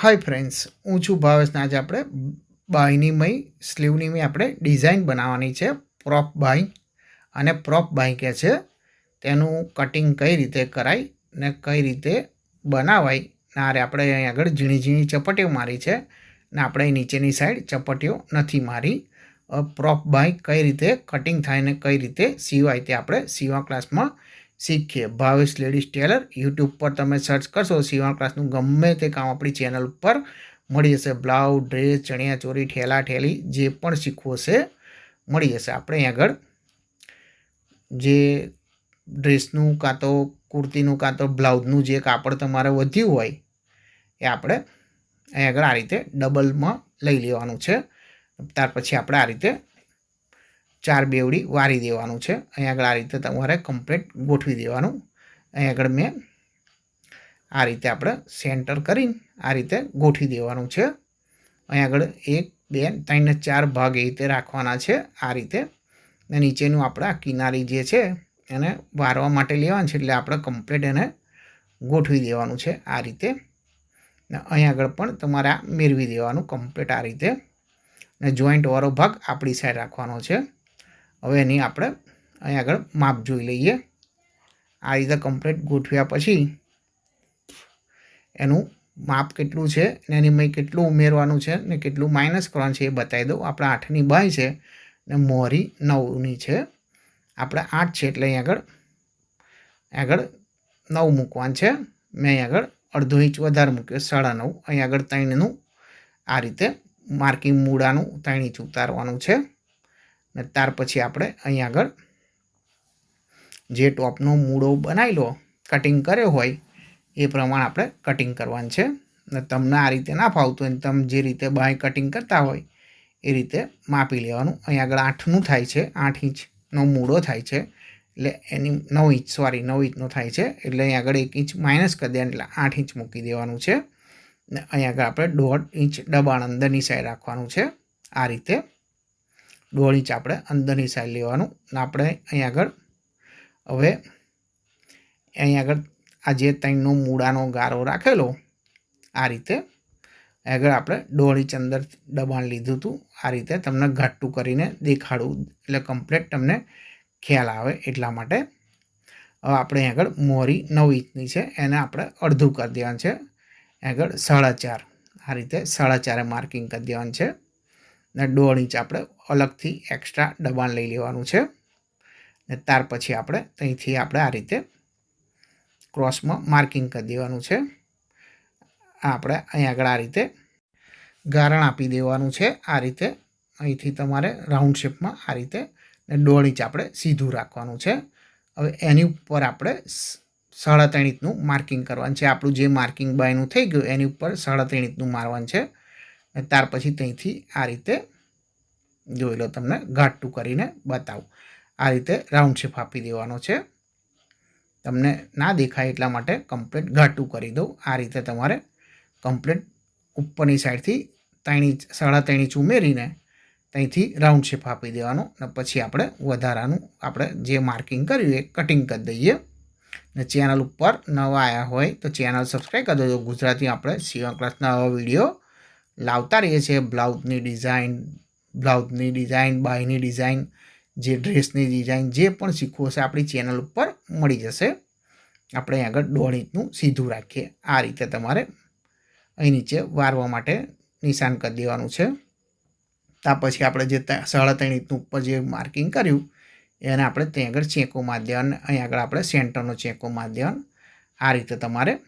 Hi friends હું છું ભાવેશને આજે આપણે બાયની મય સ્લીવની મય આપણે ડિઝાઇન બનાવવાની છે પ્રોપ બાય અને પ્રોપ બાય કે છે. તેનું કટિંગ કઈ રીતે કરાય ને કઈ રીતે બનાવાય ને આરે આપણે અહીં આગળ ઝીણી ઝીણી ચપટીઓ મારી છે ને આપણે નીચેની સાઈડ ચપટીઓ નથી મારી. પ્રોપ બાય કઈ રીતે કટિંગ થાય ને કઈ રીતે સીવાય તે આપણે સીવા ક્લાસમાં શીખીએ. ભાવેશ લેડીઝ ટેલર, યુટ્યુબ પર તમે સર્ચ કરશો સીવણ ક્લાસનું ગમે તે કામ આપણી ચેનલ ઉપર મળી જશે. બ્લાઉઝ ડ્રેસ ચણિયા ચોરી ઠેલા ઠેલી જે પણ શીખવું હશે મળી જશે. આપણે અહીં આગળ જે ડ્રેસનું કાં તો કુર્તીનું કાં તો બ્લાઉઝનું જે કાપડ તમારે વધ્યું હોય એ આપણે અહીં આગળ આ રીતે ડબલમાં લઈ લેવાનું છે. ત્યાર પછી આપણે આ રીતે ચાર બેવડી વારી દેવાનું છે. અહીં આગળ આ રીતે તમારે કમ્પ્લીટ ગોઠવી દેવાનું. અહીં આગળ મેં આ રીતે આપણે સેન્ટર કરીને આ રીતે ગોઠવી દેવાનું છે. અહીં આગળ એક, બે, ત્રણ ચાર ભાગ એ રીતે રાખવાના છે. આ રીતે ને નીચેનું આપણે કિનારી જે છે એને વારવા માટે લેવાનું છે એટલે આપણે કમ્પ્લીટ એને ગોઠવી દેવાનું છે આ રીતે. ને અહીં આગળ પણ તમારે આ મેળવી દેવાનું કમ્પ્લીટ આ રીતે. ને જોઈન્ટવાળો ભાગ આપણી સાઈડ રાખવાનો છે. હવે એની આપણે અહીં આગળ માપ જોઈ લઈએ. આ રીતે કમ્પ્લીટ ગોઠવ્યા પછી એનું માપ કેટલું છે ને એની મેં કેટલું ઉમેરવાનું છે ને કેટલું માઇનસ કરવાનું છે એ બતાવી દઉં. આપણે આઠની બાય છે ને મોરી નવની છે. આપણે આઠ છે એટલે અહીં આગળ આગળ નવ મૂકવાનું છે. મેં અહીં આગળ અડધો ઇંચ વધારે મૂક્યો, સાડા નવ. અહીં આગળ ત્રણનું આ રીતે માર્કિંગ મૂળાનું ત્રણ ઇંચ ઉતારવાનું છે. ને ત્યાર પછી આપણે અહીં આગળ જે ટોપનો મૂળો બનાવેલો કટિંગ કર્યો હોય, એ પ્રમાણે આપણે કટિંગ કરવાનું છે. ને તમને આ રીતે ના ફાવતું હોય તમે જે રીતે બાય કટિંગ કરતા હોય, એ રીતે માપી લેવાનું. અહીં આગળ આઠનું થાય છે, આઠ ઇંચનો મૂળો થાય છે, એટલે એની નવ ઇંચ સોરી નવ ઇંચનો થાય છે, એટલે અહીં આગળ એક ઇંચ માઇનસ કરી દેવાનું, એટલે આઠ ઇંચ મૂકી દેવાનું છે. ને અહીં આગળ આપણે દોઢ ઇંચ દબાણ અંદરની સાઈડ રાખવાનું છે. આ રીતે દોઢ ઇંચ આપણે, અંદરની સાઈડ લેવાનું. આપણે અહીં આગળ, હવે અહીં આગળ આ જે ત્રણનો મૂળાનો ગારો રાખેલો, આ રીતે આગળ આપણે દોઢ ઇંચ અંદર દબાણ લીધું હતું. આ રીતે તમને ઘાટું કરીને દેખાડવું એટલે કમ્પ્લેટ તમને ખ્યાલ આવે એટલા માટે. હવે આપણે આગળ મોરી નવ ઇંચની છે, એને આપણે અડધું કરી દેવાનું છે. આગળ સાડા ચાર, આ રીતે સાડા ચારે માર્કિંગ કરી દેવાનું છે. ને દોઢ ઇંચ આપણે અલગથી એક્સ્ટ્રા દબાણ લઈ લેવાનું છે. ને ત્યાર પછી આપણે ત્યાંથી આપણે આ રીતે ક્રોસમાં માર્કિંગ કરી દેવાનું છે. આપણે અહીં આગળ આ રીતે ગારણ આપી દેવાનું છે. આ રીતે અહીંથી તમારે રાઉન્ડ શેપમાં આ રીતે ને દોઢ ઇંચ આપણે સીધું રાખવાનું છે. હવે એની ઉપર આપણે સાડા ત્રણ ઇંચનું માર્કિંગ કરવાનું છે. આપણું જે માર્કિંગ બાયનું થઈ ગયું એની ઉપર સાડા ત્રણ ઇંચનું મારવાનું છે. ત્યાર પછી ત્યાંથી આ રીતે જોઈ લો તમને ઘાટું કરીને બતાવું. આ રીતે રાઉન્ડ શેપ આપી દેવાનો છે. તમને ના દેખાય એટલા માટે કમ્પ્લીટ ઘાટું કરી દઉં. આ રીતે તમારે કમ્પ્લીટ ઉપરની સાઈડથી ત્રણ સાડા ત્રણ ઇંચ ઉમેરીને ત્યાંથી રાઉન્ડ શેપ આપી દેવાનો. ને પછી આપણે વધારાનું આપણે જે માર્કિંગ કર્યું એ કટિંગ કરી દઈએ. ને ચેનલ ઉપર નવા આવ્યા હોય તો ચેનલ સબસ્ક્રાઈબ કરી દેજો. ગુજરાતી આપણે સીવા ક્લાસના નવા વીડિયો લાવતા રહીએ છીએ બ્લાઉઝની ડિઝાઇન બ્લાઉઝની ડિઝાઇન, બાયની ડિઝાઇન, જે ડ્રેસની ડિઝાઇન, જે પણ શીખવું હશે આપણી ચેનલ ઉપર મળી જશે. આપણે આગળ દોઢ ઇંચનું સીધું રાખીએ. આ રીતે તમારે અહીં નીચે વારવા માટે નિશાન કરી દેવાનું છે. ત્યાં પછી આપણે જે સાડા ત્રણ ઇંચનું ઉપર જે માર્કિંગ કર્યું, એને આપણે ત્યાં આગળ ચેકો મારી દેવાનું અહીં આગળ આપણે સેન્ટરનો ચેકો મારી દેવાનો આ રીતે તમારે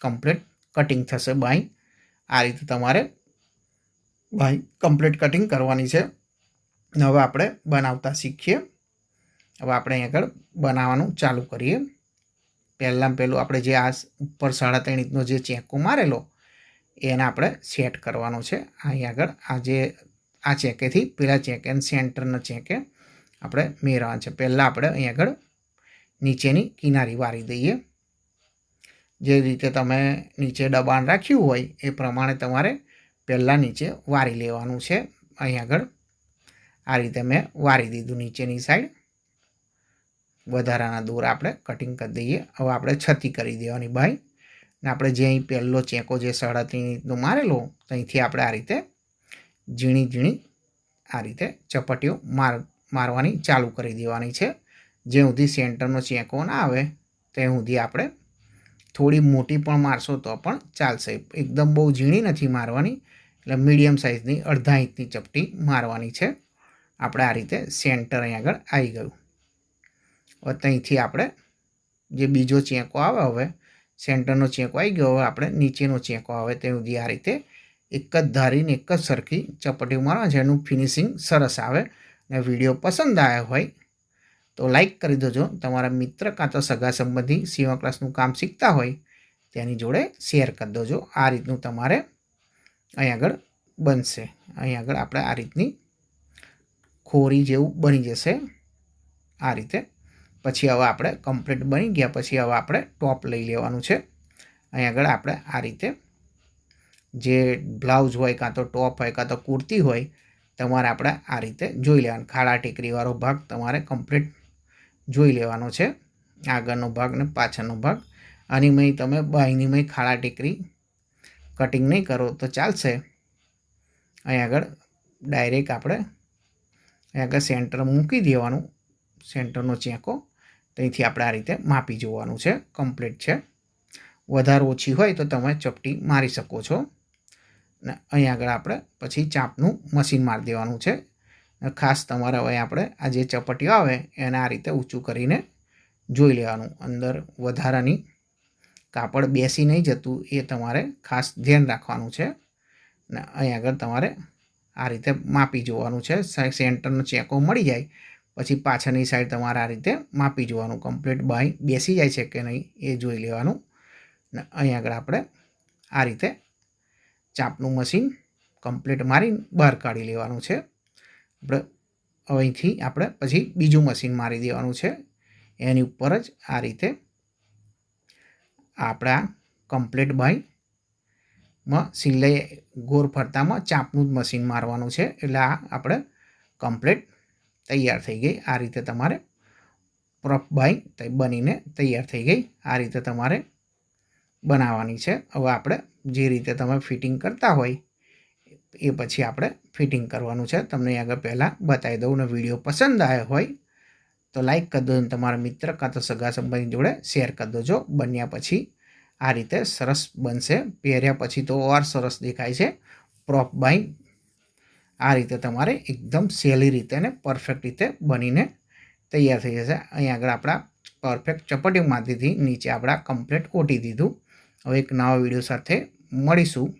કમ્પ્લીટ કટિંગ થશે બાય. આ રીતે તમારે ભાઈ કમ્પ્લીટ કટિંગ કરવાની છે. હવે આપણે બનાવતા શીખીએ. હવે આપણે અહીં આગળ બનાવવાનું ચાલુ કરીએ. પહેલાં પહેલું આપણે જે આ ઉપર સાડા ત્રણ ઇંચનો જે ચેકો મારેલો, એને આપણે સેટ કરવાનો છે. અહીં આગળ આ જે આ ચેકેથી પેલા ચેકે સેન્ટરના ચેકે આપણે મેળવવાનું છે. પહેલાં આપણે અહીં આગળ નીચેની કિનારી વારી દઈએ. જે રીતે તમે નીચે દબાણ રાખ્યું હોય એ પ્રમાણે તમારે પહેલાં નીચે વારી લેવાનું છે. અહીં આગળ આ રીતે મેં વારી દીધું નીચેની સાઈડ વધારાના દૂર આપણે કટિંગ કરી દઈએ. હવે આપણે છતી કરી દેવાની બાય ને આપણે જે અહીં પહેલો ચેકો જે સાડત્રીસનો મારેલો, ત્યાંથી આપણે આ રીતે ઝીણી ઝીણી આ રીતે ચપટીઓ માર, મારવાની ચાલુ કરી દેવાની છે. જે સુધી સેન્ટરનો ચેકો ના આવે તે સુધી આપણે થોડી મોટી પણ મારશો તો પણ ચાલશે. એકદમ બહુ ઝીણી નથી મારવાની. એટલે મીડિયમ સાઇઝની, અડધા ઇંચની ચપટી મારવાની છે. આપણે આ રીતે સેન્ટર અહીં આગળ આવી ગયું. હવે ત્યાંથી આપણે જે બીજો ચેંકો આવે હવે, સેન્ટરનો ચેંકો આવી ગયો, હવે આપણે નીચેનો ચેંકો આવે તે સુધી આ રીતે એક જ ધારીને એક જ સરખી ચપટી મારવા છે. એનું ફિનિશિંગ સરસ આવે. ને વીડિયો પસંદ આવ્યો હોય તો લાઈક કરી દેજો. તમારા મિત્ર કાં તો સગા સંબંધી સીવા ક્લાસનું કામ શીખતા હોય, તેની જોડે શેર કરી દેજો. આ રીતનું તમારે અહીં આગળ બનશે. અહીં આગળ આપણે આ રીતની ખોરી જેવું બની જશે. આ રીતે. પછી હવે આપણે કમ્પ્લીટ બની ગયા. પછી હવે આપણે ટોપ લઈ લેવાનું છે. અહીં આગળ આપણે આ રીતે જે બ્લાઉઝ હોય, કાં તો ટોપ હોય, કાં તો કુર્તી હોય, તમારે આપણે આ રીતે જોઈ લેવાનું. ખાડા ટેકરીવાળો ભાગ તમારે કમ્પ્લીટ જોઈ લેવાનો છે. આગળનો ભાગ ને પાછળનો ભાગ. આની મય તમે બાયની મય ખાડા ટેકરી કટિંગ નહીં કરો તો ચાલશે. અહીં આગળ ડાયરેક્ટ આપણે અહીં આગળ સેન્ટર મૂકી દેવાનું. સેન્ટરનો ચેકો. ત્યાંથી આપણે આ રીતે માપી જોવાનું છે. કમ્પ્લીટ છે. વધારે ઓછી હોય તો તમે ચપટી મારી શકો છો. ને અહીં આગળ આપણે પછી ચાપનું મશીન મારી દેવાનું છે. ખાસ તમારે હવે આપણે આ જે ચપટીઓ આવે એને આ રીતે ઊંચું કરીને જોઈ લેવાનું. અંદર વધારાની કાપડ બેસી નહીં જતું એ તમારે ખાસ ધ્યાન રાખવાનું છે. ને અહીં આગળ તમારે આ રીતે માપી જોવાનું છે. સેન્ટરનો ચેકો મળી જાય, પછી પાછળની સાઈડ તમારે આ રીતે માપી જોવાનું. કમ્પ્લીટ બાય બેસી જાય છે કે નહીં એ જોઈ લેવાનું. ને અહીં આગળ આપણે આ રીતે ચાપનું મશીન કમ્પ્લીટ મારી બહાર કાઢી લેવાનું છે. અહીંથી આપણે પછી બીજું મશીન મારી દેવાનું છે. એની ઉપર જ આ રીતે આપણા કમ્પ્લીટ બાયમાં સિલાઈ ગોર ફરતામાં ચાપનું જ મશીન મારવાનું છે. એટલે આ આપણે કમ્પ્લીટ તૈયાર થઈ ગઈ. આ રીતે તમારે પ્રોપ બાય બનીને તૈયાર થઈ ગઈ. આ રીતે તમારે બનાવવાની છે. હવે આપણે જે રીતે તમે ફિટિંગ કરતા હોય એ પછી આપણે ફિટિંગ કરવાનું છે. તમને આગળ પહેલાં બતાવી દઉં ને વીડિયો પસંદ આવ્યો હોય તો લાઈક કરી દો તમારા મિત્ર કાં તો સગા સંબંધી જોડે શેર કરી દોજો. બન્યા પછી આ રીતે સરસ બનશે. પહેર્યા પછી તો ઓર સરસ દેખાય છે. પ્રોપ બાય આ રીતે તમારે એકદમ સહેલી રીતે ને પરફેક્ટ રીતે બનીને તૈયાર થઈ જશે. અહીં આગળ આપણા પરફેક્ટ ચપટી માથીથી નીચે આપણા કમ્પ્લેટ ઓટી દીધું. હવે એક નવા વીડિયો સાથે મળીશું.